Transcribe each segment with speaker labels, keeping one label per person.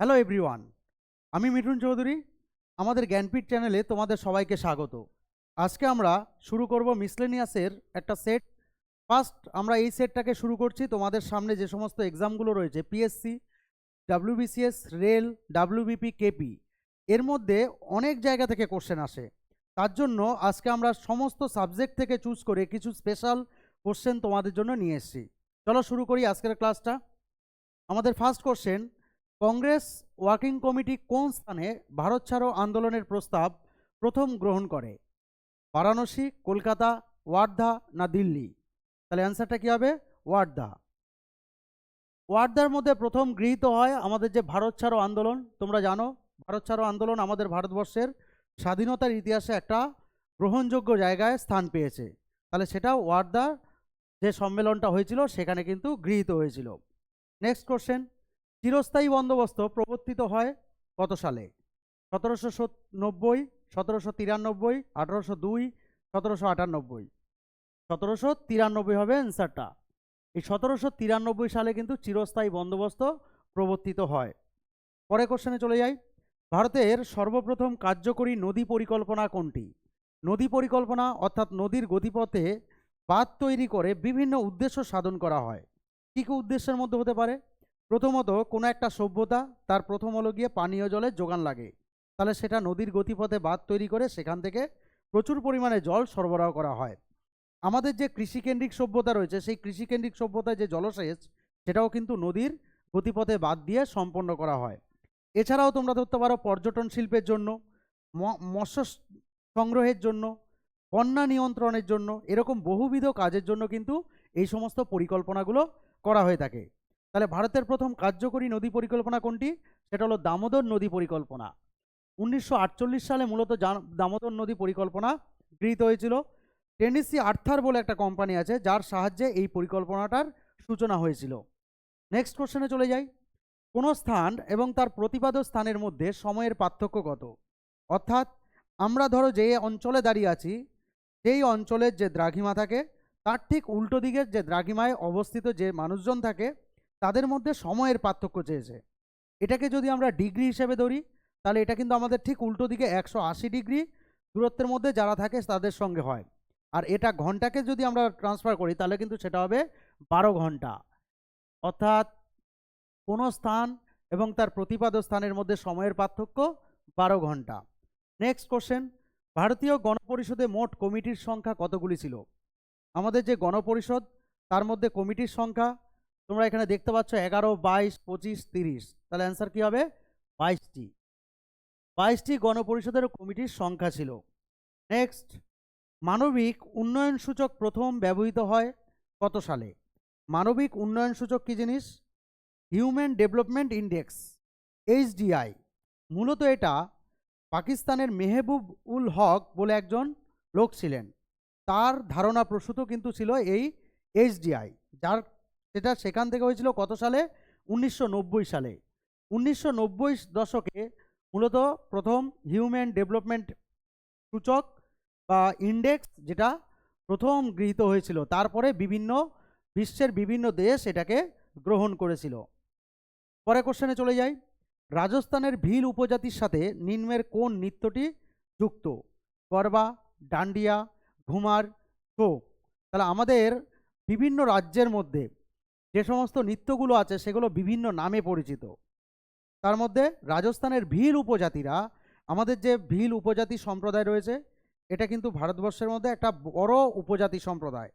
Speaker 1: Hello everyone আমি মিঠুন চৌধুরী। আমাদের জ্ঞানপীঠ চ্যানেলে তোমাদের সবাইকে স্বাগত। আজকে আমরা শুরু করব মিসলেনিয়াসের একটা সেট। ফার্স্ট আমরা এই সেটটাকে শুরু করছি। তোমাদের সামনে যে সমস্ত এক্সামগুলো রয়েছে PSC WBCS rail WBP KP এর মধ্যে অনেক জায়গা থেকে কোশ্চেন আসে। তার জন্য আজকে আমরা সমস্ত সাবজেক্ট থেকে চুজ করে কিছু স্পেশাল কোশ্চেন তোমাদের জন্য নিয়ে এসেছি। চলো শুরু করি আজকের ক্লাসটা আমাদের first question Congress working committee কোন স্থানে ভারত ছাড়ো আন্দোলনের প্রস্তাব প্রথম গ্রহণ করে? বারাণসী, কলকাতা, ওয়ার্ধা না দিল্লি? তাহলে অ্যান্সারটা কী হবে? ওয়ার্ধা। ওয়ার্ধার মধ্যে প্রথম গৃহীত হয় আমাদের যে ভারত ছাড়ো আন্দোলন। তোমরা জানো, ভারত ছাড়ো আন্দোলন আমাদের ভারতবর্ষের স্বাধীনতার ইতিহাসে একটা গ্রহণযোগ্য জায়গায় স্থান পেয়েছে। তাহলে সেটা ওয়ার্ধার যে সম্মেলনটা হয়েছিল সেখানে কিন্তু গৃহীত হয়েছিল। নেক্সট কোশ্চেন চিরস্থায়ী বন্দোবস্ত প্রবর্তিত হয় কত সালে? সতেরোশো নব্বই সতেরোশো তিরানব্বই, আঠারোশো দুই, সতেরোশো আটানব্বই। সতেরোশো তিরানব্বই হবে অ্যান্সারটা। এই সতেরোশো তিরানব্বই সালে কিন্তু চিরস্থায়ী বন্দোবস্ত প্রবর্তিত হয়। পরে কোশ্চেনে চলে যাই। ভারতের সর্বপ্রথম কার্যকরী নদী পরিকল্পনা কোনটি? নদী পরিকল্পনা অর্থাৎ নদীর গতিপথে বাঁধ তৈরি করে বিভিন্ন উদ্দেশ্য সাধন করা হয়। কী কী উদ্দেশ্যের মধ্যে হতে পারে? প্রথমত, কোনো একটা সভ্যতা, তার প্রথম হলো গিয়ে পানীয় জলের যোগান লাগে। তাহলে সেটা নদীর গতিপথে বাঁধ তৈরি করে সেখান থেকে প্রচুর পরিমাণে জল সরবরাহ করা হয়। আমাদের যে কৃষিকেন্দ্রিক সভ্যতা রয়েছে, সেই কৃষিকেন্দ্রিক সভ্যতায় যে জলসেচ, সেটাও কিন্তু নদীর গতিপথে বাদ দিয়ে সম্পন্ন করা হয়। এছাড়াও তোমরা ধরতে পারো পর্যটন শিল্পের জন্য মৎস্য সংগ্রহের জন্য, বন্যা নিয়ন্ত্রণের জন্য, এরকম বহুবিধ কাজের জন্য কিন্তু এই সমস্ত পরিকল্পনাগুলো করা হয়ে থাকে। তাহলে ভারতের প্রথম কার্যকরী নদী পরিকল্পনা কোনটি? সেটা হলো দামোদর নদী পরিকল্পনা। উনিশশো আটচল্লিশ সালে মূলত দামোদর নদী পরিকল্পনা গৃহীত হয়েছিল। টেনিসি আর্থার বলে একটা কোম্পানি আছে, যার সাহায্যে এই পরিকল্পনাটার সূচনা হয়েছিল। নেক্সট কোশ্চেনে চলে যাই। কোনো স্থান এবং তার প্রতিপাদ্য স্থানের মধ্যে সময়ের পার্থক্য কত? অর্থাৎ আমরা ধরো যে অঞ্চলে দাঁড়িয়ে আছি, সেই অঞ্চলের যে দ্রাঘিমা থাকে, তার ঠিক উল্টো দিকের যে দ্রাঘিমায় অবস্থিত যে মানুষজন থাকে তাদের মধ্যে সময়ের পার্থক্য চেয়েছে। এটাকে যদি আমরা ডিগ্রি হিসেবে ধরি, তাহলে এটা কিন্তু আমাদের ঠিক উল্টো দিকে একশো আশি ডিগ্রি দূরত্বের মধ্যে যারা থাকে তাদের সঙ্গে হয়। আর এটা ঘন্টাকে যদি আমরা ট্রান্সফার করি, তাহলে কিন্তু সেটা হবে বারো ঘণ্টা। অর্থাৎ কোনো স্থান এবং তার প্রতিপাদ্য স্থানের মধ্যে সময়ের পার্থক্য বারো ঘণ্টা। নেক্সট কোশ্চেন ভারতীয় গণপরিষদে মোট কমিটির সংখ্যা কতগুলি ছিল? আমাদের যে গণপরিষদ, তার মধ্যে কমিটির সংখ্যা তোমরা এখানে দেখতে পাচ্ছ এগারো, বাইশ, পঁচিশ, তিরিশ। তাহলে অ্যান্সার কী হবে? বাইশটি। বাইশটি গণপরিষদের কমিটির সংখ্যা ছিল। নেক্সট মানবিক উন্নয়ন সূচক প্রথম ব্যবহৃত হয় কত সালে? মানবিক উন্নয়ন সূচক কী জিনিস? হিউম্যান ডেভেলপমেন্ট ইন্ডেক্স এইচডিআই মূলত এটা পাকিস্তানের মেহবুব উল হক বলে একজন লোক ছিলেন। তার ধারণা প্রসূত কিন্তু ছিল এই এইচডিআই যার সেটা সেখান থেকে হয়েছিল কত সালে? উনিশশো নব্বই সালে। উনিশশো নব্বই দশকে মূলত প্রথম হিউম্যান ডেভেলপমেন্ট সূচক বা ইন্ডেক্স যেটা প্রথম গৃহীত হয়েছিল। তারপরে বিভিন্ন, বিশ্বের বিভিন্ন দেশ এটাকে গ্রহণ করেছিল। পরে কোশ্চেনে চলে যাই। রাজস্থানের ভিল উপজাতির সাথে নিম্নের কোন নৃত্যটি যুক্ত? গরবা, ডান্ডিয়া, ঘুমার শো তাহলে আমাদের বিভিন্ন রাজ্যের মধ্যে যে সমস্ত নৃত্যগুলো আছে সেগুলো বিভিন্ন নামে পরিচিত। তার মধ্যে রাজস্থানের ভিল উপজাতিরা, আমাদের যে ভিল উপজাতি সম্প্রদায় রয়েছে, এটা কিন্তু ভারতবর্ষের মধ্যে একটা বড় উপজাতি সম্প্রদায়।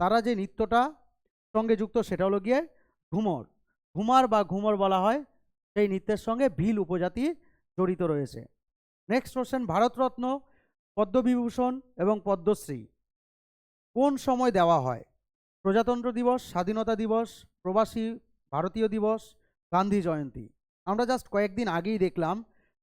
Speaker 1: তারা যে নৃত্যটা সঙ্গে যুক্ত সেটা হলো গিয়ে ঘুমর ঘুমার বা ঘুমর বলা হয়, সেই নৃত্যের সঙ্গে ভিল উপজাতি জড়িত রয়েছে। নেক্সট কোশ্চেন ভারতরত্ন, পদ্মবিভূষণ এবং পদ্মশ্রী। কোন সময় দেওয়া হয়? প্রজাতন্ত্র দিবস, স্বাধীনতা দিবস, প্রবাসী ভারতীয় দিবস, গান্ধী জয়ন্তী। আমরা জাস্ট কয়েকদিন আগেই দেখলাম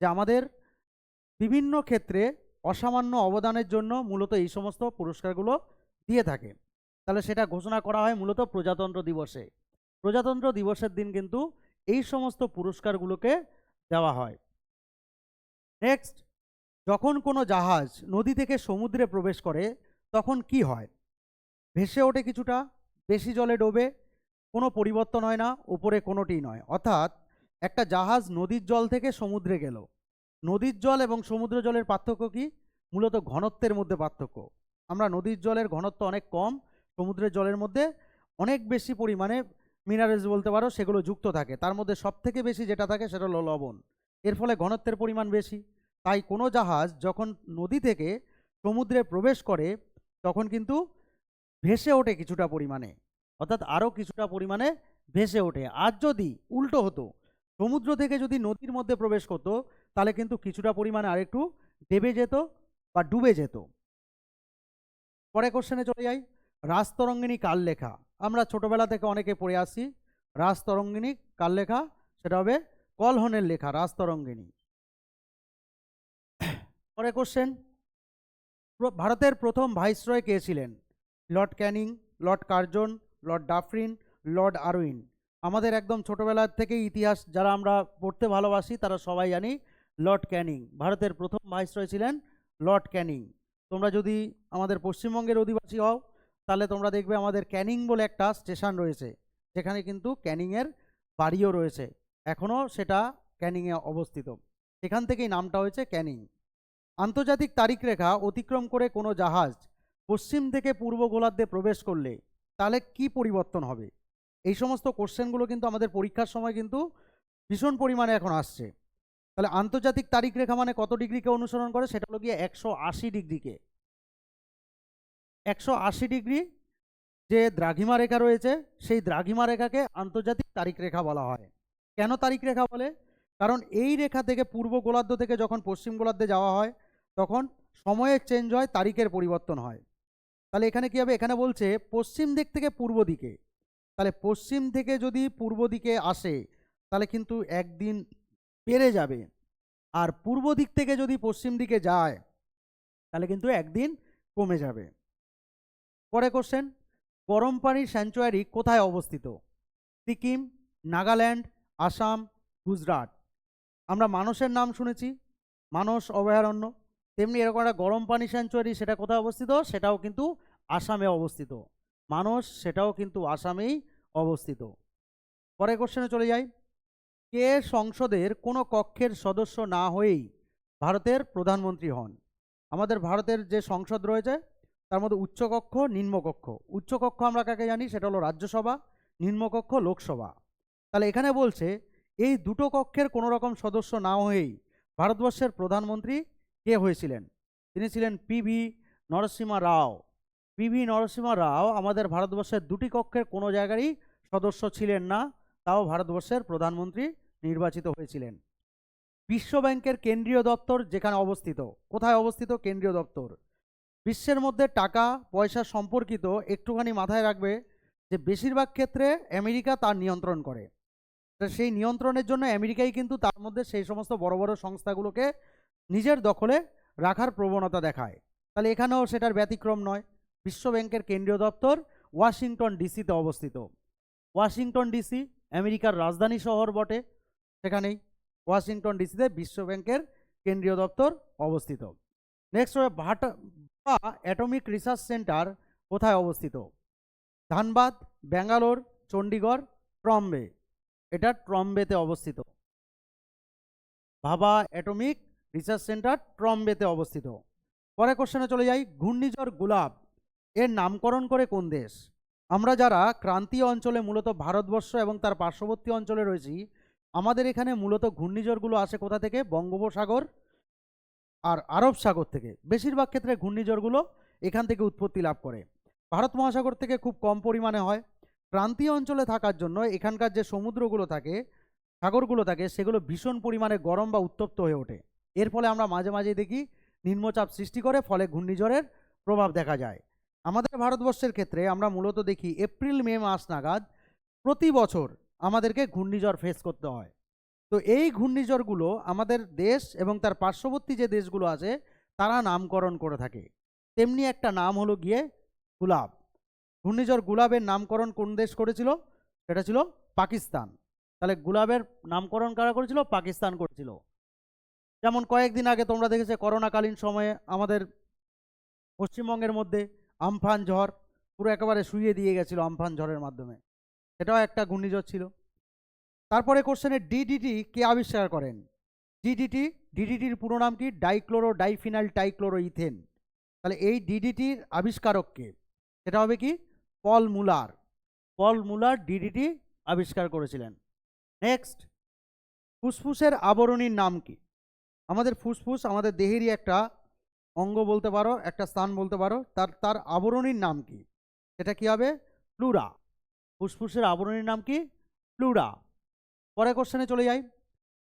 Speaker 1: যে আমাদের বিভিন্ন ক্ষেত্রে অসামান্য অবদানের জন্য মূলত এই সমস্ত পুরস্কারগুলো দিয়ে থাকে। তাহলে সেটা ঘোষণা করা হয় মূলত প্রজাতন্ত্র দিবসে। প্রজাতন্ত্র দিবসের দিন কিন্তু এই সমস্ত পুরস্কারগুলোকে দেওয়া হয়। নেক্সট যখন কোনো জাহাজ নদী থেকে সমুদ্রে প্রবেশ করে, তখন কি হয়? ভেসে ওঠে কিছুটা, বেশি জলে ডোবে, কোনো পরিবর্তন হয় না, উপরে কোনোটিই নয়। অর্থাৎ একটা জাহাজ নদীর জল থেকে সমুদ্রে গেল। নদীর জল এবং সমুদ্র জলের পার্থক্য কি? মূলত ঘনত্বের মধ্যে পার্থক্য। আমরা নদীর জলের ঘনত্ব অনেক কম, সমুদ্রের জলের মধ্যে অনেক বেশি পরিমাণে মিনারেলস বলতে পারো, সেগুলো যুক্ত থাকে। তার মধ্যে সব থেকে বেশি যেটা থাকে সেটা হলো লবণ। এর ফলে ঘনত্বের পরিমাণ বেশি। তাই কোনো জাহাজ যখন নদী থেকে সমুদ্রে প্রবেশ করে, তখন কিন্তু ভেসে ওঠে কিছুটা পরিমাণে। অর্থাৎ আরও কিছুটা পরিমাণে ভেসে ওঠে। আর যদি উল্টো হতো, সমুদ্র থেকে যদি নদীর মধ্যে প্রবেশ করতো, তাহলে কিন্তু কিছুটা পরিমাণে আরেকটু দেবে যেত বা ডুবে যেত। পরে কোশ্চেনে চলে যাই। রাজতরঙ্গিনী কাল লেখা? আমরা ছোটবেলা থেকে অনেকে পড়ে আসি। রাজতরঙ্গিনী কাল লেখা? সেটা হবে কলহনের লেখা, রাজতরঙ্গিনী। পরে কোশ্চেন ভারতের প্রথম ভাইসরয় কে ছিলেন? Lord Canning, Lord Curzon, Lord Dufferin, Lord Irwin. আমাদের একদম ছোটবেলার থেকেই ইতিহাস যারা আমরা পড়তে ভালোবাসি, তারা সবাই জানি লর্ড ক্যানিং। ভারতের প্রথম ভাইসরয় ছিলেন লর্ড ক্যানিং। তোমরা যদি আমাদের পশ্চিমবঙ্গের অধিবাসী হও, তাহলে তোমরা দেখবে আমাদের ক্যানিং বলে একটা স্টেশন রয়েছে। যেখানে কিন্তু ক্যানিংয়ের বাড়িও রয়েছে। এখনও সেটা ক্যানিংয়ে অবস্থিত। সেখান থেকেই নামটা হয়েছে ক্যানিং। আন্তর্জাতিক তারিখ রেখা অতিক্রম করে কোনো জাহাজ পশ্চিম থেকে পূর্ব গোলার্ধে প্রবেশ করলে তাহলে কি পরিবর্তন হবে? এই সমস্ত কোশ্চেনগুলো কিন্তু আমাদের পরীক্ষার সময় কিন্তু ভীষণ পরিমাণে এখন আসছে। তাহলে আন্তর্জাতিক তারিখ রেখা মানে কত ডিগ্রিকে অনুসরণ করে? সেটা হলো গিয়ে একশো আশি ডিগ্রিকে। একশো আশি ডিগ্রি যে দ্রাঘিমা রেখা রয়েছে, সেই দ্রাঘিমা রেখাকে আন্তর্জাতিক তারিখ রেখা বলা হয়। কেন তারিখ রেখা বলে? কারণ এই রেখা থেকে পূর্ব গোলার্ধ থেকে যখন পশ্চিম গোলার্ধে যাওয়া হয়, তখন সময়ের চেঞ্জ হয়, তারিখের পরিবর্তন হয়। তাহলে এখানে কী হবে? এখানে বলছে পশ্চিম দিক থেকে পূর্ব দিকে। তাহলে পশ্চিম থেকে যদি পূর্ব দিকে আসে, তাহলে কিন্তু একদিন বেড়ে যাবে। আর পূর্ব দিক থেকে যদি পশ্চিম দিকে যায়, তাহলে কিন্তু একদিন কমে যাবে। পরে কোশ্চেন গরম পানির স্যাঞ্চুয়ারি কোথায় অবস্থিত? সিকিম, নাগাল্যান্ড, আসাম, গুজরাট। আমরা মানুষের নাম শুনেছি মানস অভয়ারণ্য। তেমনি এরকম একটা গরম পানি স্যাঞ্চুয়ারি সেটা কোথায় অবস্থিত? সেটাও কিন্তু আসামে অবস্থিত। মানুষ সেটাও কিন্তু আসামেই অবস্থিত। পরে কোশ্চেনে চলে যাই। কে সংসদের কোনো কক্ষের সদস্য না হয়েই ভারতের প্রধানমন্ত্রী হন? আমাদের ভারতের যে সংসদ রয়েছে, তার মধ্যে উচ্চকক্ষ, নিম্নকক্ষ। উচ্চকক্ষ আমরা কাকে জানি? সেটা হলো রাজ্যসভা, নিম্নকক্ষ, লোকসভা। তাহলে এখানে বলছে, এই দুটো কক্ষের কোনো রকম সদস্য না হয়েই ভারতবর্ষের প্রধানমন্ত্রী কে হয়েছিলেন? তিনি ছিলেন পিভি নরসিমা রাও। পিভি নরসিমা রাও আমাদের ভারতবর্ষের দুটি কক্ষের কোনো জায়গারই সদস্য ছিলেন না, তাও ভারতবর্ষের প্রধানমন্ত্রী নির্বাচিত হয়েছিলেন। বিশ্ব ব্যাংকের কেন্দ্রীয় দপ্তর যেখানে অবস্থিত। কোথায় অবস্থিত? কেন্দ্রীয় দপ্তর। বিশ্বের মধ্যে টাকা, পয়সা সম্পর্কিত একটুখানি মাথায় রাখবে যে বেশিরভাগ ক্ষেত্রে আমেরিকা তার নিয়ন্ত্রণ করে। সেই নিয়ন্ত্রণের জন্য আমেরিকাই কিন্তু তার মধ্যে সেই সমস্ত বড় বড় সংস্থাগুলোকে নিজের দখলে রাখার প্রবণতা দেখায়। তাহলে এখানেও সেটার ব্যতিক্রম নয়। বিশ্ব ব্যাংকের কেন্দ্রীয় দপ্তর ওয়াশিংটন ডিসিতে অবস্থিত। ওয়াশিংটন ডিসি আমেরিকার রাজধানী শহর বটে। সেখানেই ওয়াশিংটন ডিসিতে বিশ্ব ব্যাংকের কেন্দ্রীয় দপ্তর অবস্থিত। নেক্সট হবে ভাটা অ্যাটমিক রিসার্চ সেন্টার কোথায় অবস্থিত? ধানবাদ, ব্যাঙ্গালোর, চণ্ডীগড়, ট্রম্বে। এটা ট্রম্বেতে অবস্থিত। ভাবা অ্যাটমিক রিসার্চ সেন্টার ট্রম্বেতে অবস্থিত। পরে কোশ্চেনে চলে যাই, ঘূর্ণিঝড় গুলাব এর নামকরণ করে কোন দেশ? আমরা যারা ক্রান্তীয় অঞ্চলে মূলত ভারতবর্ষ এবং তার পার্শ্ববর্তী অঞ্চলে রয়েছি, আমাদের এখানে মূলত ঘূর্ণিঝড়গুলো আসে কোথা থেকে? বঙ্গোপসাগর আর আরব সাগর থেকে। বেশিরভাগ ক্ষেত্রে ঘূর্ণিঝড়গুলো এখান থেকে উৎপত্তি লাভ করে। ভারত মহাসাগর থেকে খুব কম পরিমাণে হয়। ক্রান্তীয় অঞ্চলে থাকার জন্য এখানকার যে সমুদ্রগুলো থাকে, সাগরগুলো থাকে, সেগুলো ভীষণ পরিমাণে গরম বা উত্তপ্ত হয়ে ওঠে। এর ফলে আমরা মাঝে মাঝে দেখি নিম্নচাপ সৃষ্টি করে, ফলে ঘূর্ণিঝড়ের প্রভাব দেখা যায়। আমাদের ভারতবর্ষের ক্ষেত্রে আমরা মূলত দেখি এপ্রিল, মে মাস নাগাদ প্রতি বছর আমাদেরকে ঘূর্ণিঝড় ফেস করতে হয়। তো এই ঘূর্ণিঝড়গুলো আমাদের দেশ এবং তার পার্শ্ববর্তী যে দেশগুলো আছে, তারা নামকরণ করে থাকে। তেমনি একটা নাম হলো গিয়ে গুলাব। ঘূর্ণিঝড় গুলাবের নামকরণ কোন দেশ করেছিল? সেটা ছিল পাকিস্তান। তাহলে গুলাবের নামকরণ কারা করেছিল? পাকিস্তান করেছিল। যেমন কয়েকদিন আগে তোমরা দেখেছে করোনাকালীন সময়ে আমাদের পশ্চিমবঙ্গের মধ্যে আমফান ঝড় পুরো একেবারে শুইয়ে দিয়ে গেছিল আমফান ঝড়ের মাধ্যমে। সেটাও একটা ঘূর্ণিঝড় ছিল। তারপরে কোশ্চেনে ডিডিটি কে আবিষ্কার করেন? ডিডিটি ডিডিটির পুরো নাম কি? ডাইক্লোরো ডাইফিনাল টাইক্লোরো ইথেন তাহলে এই ডিডিটির আবিষ্কারক কে? সেটা হবে কি? পল মুলার পল মুলার ডিডিটি আবিষ্কার করেছিলেন। নেক্সট ফুসফুসের আবরণীর নাম কি? আমাদের ফুসফুস, আমাদের দেহেরই একটা অঙ্গ বলতে পারো, একটা স্থান বলতে পারো, তার তার আবরণীর নাম কি? সেটা কি হবে? প্লুরা ফুসফুসের আবরণীর নাম কি? প্লুরা পরে কোশ্চেনে চলে যাই।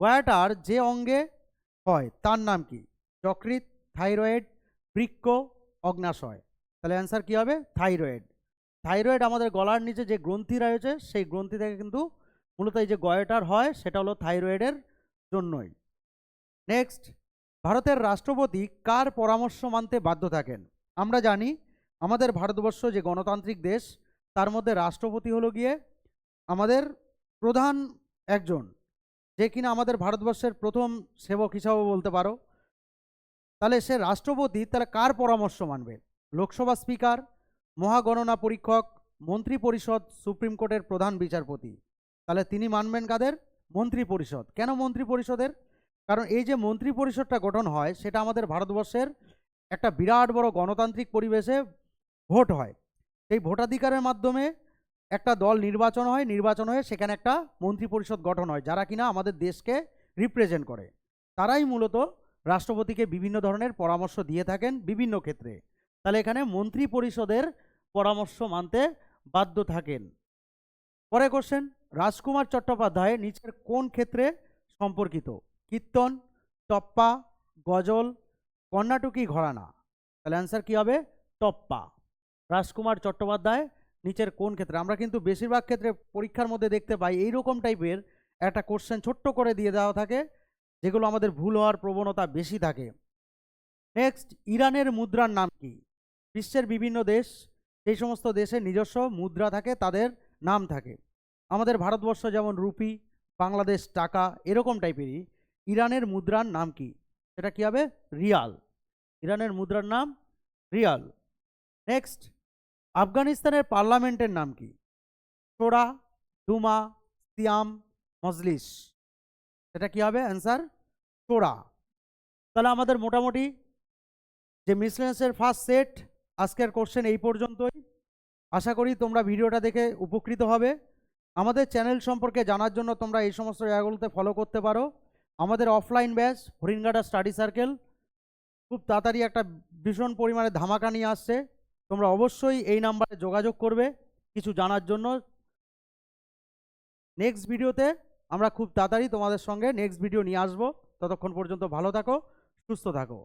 Speaker 1: গয়াটার যে অঙ্গে হয়, তার নাম কি? যকৃৎ, থাইরয়েড, বৃক্ক, অগ্নাশয়। তাহলে অ্যান্সার কি হবে? থাইরয়েড। থাইরয়েড আমাদের গলার নিচে যে গ্রন্থি রয়েছে, সেই গ্রন্থি থেকে কিন্তু মূলত এই যে গয়টার হয়, সেটা হলো থাইরয়েডের জন্যই। নেক্সট ভারতের রাষ্ট্রপতি কার পরামর্শ মানতে বাধ্য থাকেন? আমরা জানি, আমাদের ভারতবর্ষ যে গণতান্ত্রিক দেশ, তার মধ্যে রাষ্ট্রপতি হলো গিয়ে আমাদের প্রধান একজন। যে কিনা আমাদের ভারতবর্ষের প্রথম সেবক হিসাবে বলতে পারো। তাহলে সে রাষ্ট্রপতি তাহলে কার পরামর্শ মানবে? লোকসভা স্পিকার, মহাগণনা পরীক্ষক মন্ত্রী পরিষদ সুপ্রিম কোর্টের প্রধান বিচারপতি। তাহলে তিনি মানবেন কাদের? মন্ত্রী পরিষদ কেন মন্ত্রী পরিষদের কারণ এই যে মন্ত্রী পরিষদটা গঠন হয়, সেটা আমাদের ভারতবর্ষের একটা বিরাট বড় গণতান্ত্রিক পরিবেশে ভোট হয়। সেই ভোটাধিকারের মাধ্যমে একটা দল নির্বাচন হয়, নির্বাচন হয়ে সেখানে একটা মন্ত্রী পরিষদ গঠন হয়, যারা কিনা আমাদের দেশকে রিপ্রেজেন্ট করে। তারাই মূলত রাষ্ট্রপতিকে বিভিন্ন ধরনের পরামর্শ দিয়ে থাকেন বিভিন্ন ক্ষেত্রে। তাহলে এখানে মন্ত্রী পরিষদের পরামর্শ মানতে বাধ্য থাকেন। পরে কোশ্চেন রাজকুমার চট্টোপাধ্যায় নিচের কোন ক্ষেত্রে সম্পর্কিত? কীর্তন, টপ্পা, গজল কর্ণাটকি ঘরানা। তাহলে অ্যান্সার কী হবে? টপ্পা। রাজকুমার চট্টোপাধ্যায়, নিচের কোন ক্ষেত্রে? আমরা কিন্তু বেশিরভাগ ক্ষেত্রে পরীক্ষার মধ্যে দেখতে পাই এই রকম টাইপের একটা কোশ্চেন ছোট্ট করে দিয়ে দেওয়া থাকে, যেগুলো আমাদের ভুল হওয়ার প্রবণতা বেশি থাকে। নেক্সট ইরানের মুদ্রার নাম কি? বিশ্বের বিভিন্ন দেশ, সেই সমস্ত দেশের নিজস্ব মুদ্রা থাকে, তাদের নাম থাকে। আমাদের ভারতবর্ষ যেমন রুপি, বাংলাদেশ টাকা, এরকম টাইপেরই ইরানের মুদ্রার নাম কি? সেটা কি হবে? রিয়াল। ইরানের মুদ্রার নাম রিয়াল। নেক্সট, আফগানিস্তানের পার্লামেন্টের নাম কি? সোরা, দুমা, সিয়াম, মজলিস। সেটা কি হবে? অ্যান্সার, সোরা। তাহলে আমাদের মোটামুটি যে মিসলেন্সের ফার্স্ট সেট, আজকের কোশ্চেন এই পর্যন্তই। আশা করি তোমরা ভিডিওটা দেখে উপকৃত হবে। আমাদের চ্যানেল সম্পর্কে জানার জন্য তোমরা এই সমস্ত জায়গাগুলোতে ফলো করতে পারো। আমাদের offline batch Haringhata study circle খুব তাড়াতাড়ি একটা ভীষণ পরিমাণে ধামাকা নিয়ে আসছে। তোমরা অবশ্যই এই নাম্বারে যোগাযোগ করবে কিছু জানার জন্য। নেক্সট ভিডিওতে আমরা খুব তাড়াতাড়ি তোমাদের সঙ্গে নেক্সট ভিডিও নিয়ে আসব। ততক্ষণ পর্যন্ত ভালো থাকো, সুস্থ থাকো।